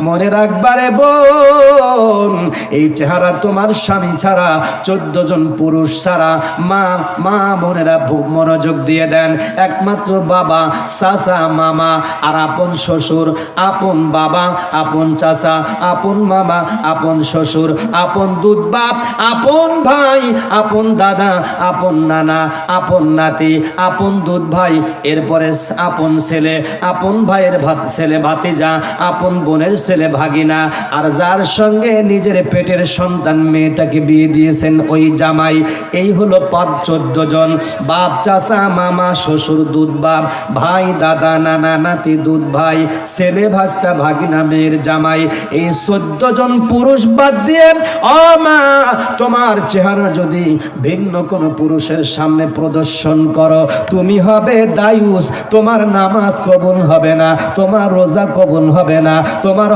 মনে রাখবারে বোন এই চেহারা তোমার স্বামী ছাড়া, চোদ্দ জন পুরুষ ছাড়া মা মা বোনেরা মনোযোগ দিয়ে দেন। একমাত্র বাবা, চাচা, মামা আর আপন শ্বশুর, আপন বাবা, আপন চাচা, আপন মামা, আপন শ্বশুর, আপন দুধ বাপ, আপন ভাই, আপন দাদা, আপন নানা, আপন নাতি, আপন দুধ ভাই, এরপরে আপন ছেলে, আপন ভাইয়ের ভাত, ছেলে ভাতিজা, আপন বোনের ছেলে ভাগিনা আর যার সঙ্গে নিজের পেটের সন্তান মেয়েটাকে বিয়ে দিয়েছেন ওই জামাই। এই হলো পাঁচ চোদ্দ জন। বাপ, চাচা, মামা, শ্বশুর, দুধ বাপ, ভাই, দাদা, নানা, নাতি, দুধ ভাই, ছেলে, ভাস্তা, ভাগিনা, মেয়ের জামাই। এই চোদ্দ জন পুরুষ বাদ দিয়ে ও মা, তোমার চেহারা যদি ভিন্ন কোনো পুরুষের সামনে প্রদর্শন করো, তুমি হবে দায়ুস, তোমার নামাজ কবুল হবে না, তোমার রোজা কবুল হবে না, তোমার